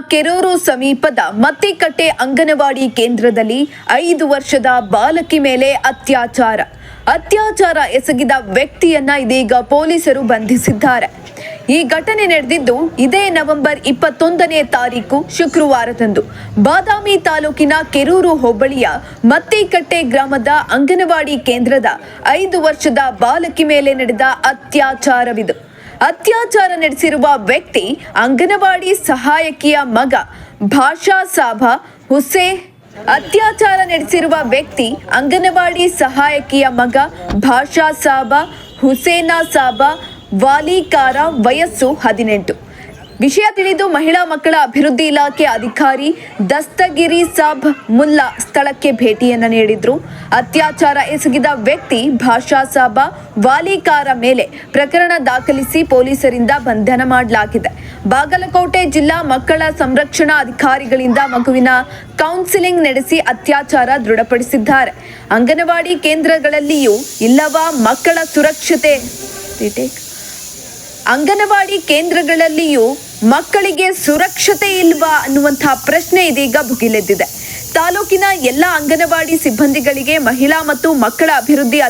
ಕೆರೂರು ಸಮೀಪದ ಮತ್ತಿಕಟ್ಟೆ ಅಂಗನವಾಡಿ ಕೇಂದ್ರದಲ್ಲಿ ಐದು ವರ್ಷದ ಬಾಲಕಿ ಮೇಲೆ ಅತ್ಯಾಚಾರ. ಅತ್ಯಾಚಾರ ಎಸಗಿದ ವ್ಯಕ್ತಿಯನ್ನ ಇದೀಗ ಪೊಲೀಸರು ಬಂಧಿಸಿದ್ದಾರೆ. ಈ ಘಟನೆ ನಡೆದಿದ್ದು ಇದೇ ನವೆಂಬರ್ ಇಪ್ಪತ್ತೊಂದನೇ ತಾರೀಕು ಶುಕ್ರವಾರದಂದು. ಬಾದಾಮಿ ತಾಲೂಕಿನ ಕೆರೂರು ಹೋಬಳಿಯ ಮತ್ತಿಕಟ್ಟೆ ಗ್ರಾಮದ ಅಂಗನವಾಡಿ ಕೇಂದ್ರದ ಐದು ವರ್ಷದ ಬಾಲಕಿ ಮೇಲೆ ನಡೆದ ಅತ್ಯಾಚಾರವಿದು. ಅತ್ಯಾಚಾರ ನಡೆಸಿರುವ ವ್ಯಕ್ತಿ ಅಂಗನವಾಡಿ ಸಹಾಯಕಿಯ ಮಗ ಭಾಷಾ ಸಾಬ ಹುಸೇ. ಅತ್ಯಾಚಾರ ನಡೆಸಿರುವ ವ್ಯಕ್ತಿ ಅಂಗನವಾಡಿ ಸಹಾಯಕಿಯ ಮಗ ಭಾಷಾ ಸಾಬಾ ಹುಸೇನಾ ಸಾಬಾ ವಾಲಿಕಾರ ವಯಸ್ಸು ಹದಿನೆಂಟು. ವಿಷಯ ತಿಳಿದು ಮಹಿಳಾ ಮಕ್ಕಳ ಅಭಿವೃದ್ಧಿ ಇಲಾಖೆ ಅಧಿಕಾರಿ ದಸ್ತಗಿರಿ ಸಾಬ್ ಮುಲ್ಲಾ ಸ್ಥಳಕ್ಕೆ ಭೇಟಿಯನ್ನ ನೀಡಿದ್ರು. ಅತ್ಯಾಚಾರ ಎಸಗಿದ ವ್ಯಕ್ತಿ ಭಾಷಾ ಸಾಬ ವಾಲಿಕಾರ ಮೇಲೆ ಪ್ರಕರಣ ದಾಖಲಿಸಿ ಪೊಲೀಸರಿಂದ ಬಂಧನ ಮಾಡಲಾಗಿದೆ. ಬಾಗಲಕೋಟೆ ಜಿಲ್ಲಾ ಮಕ್ಕಳ ಸಂರಕ್ಷಣಾ ಅಧಿಕಾರಿಗಳಿಂದ ಮಗುವಿನ ಕೌನ್ಸಿಲಿಂಗ್ ನಡೆಸಿ ಅತ್ಯಾಚಾರ ದೃಢಪಡಿಸಿದ್ದಾರೆ. ಅಂಗನವಾಡಿ ಕೇಂದ್ರಗಳಲ್ಲಿಯೂ ಇಲ್ಲವಾ ಮಕ್ಕಳ ಸುರಕ್ಷತೆ? ಅಂಗನವಾಡಿ ಕೇಂದ್ರಗಳಲ್ಲಿಯೂ ಮಕ್ಕಳಿಗೆ ಸುರಕ್ಷತೆ ಇಲ್ವಾ ಅನ್ನುವಂತಹ ಪ್ರಶ್ನೆ ಇದೀಗ ಭುಗಿಲೆದ್ದಿದೆ. ತಾಲೂಕಿನ ಎಲ್ಲ ಅಂಗನವಾಡಿ ಸಿಬ್ಬಂದಿಗಳಿಗೆ ಮಹಿಳಾ ಮತ್ತು ಮಕ್ಕಳ ಅಭಿವೃದ್ಧಿ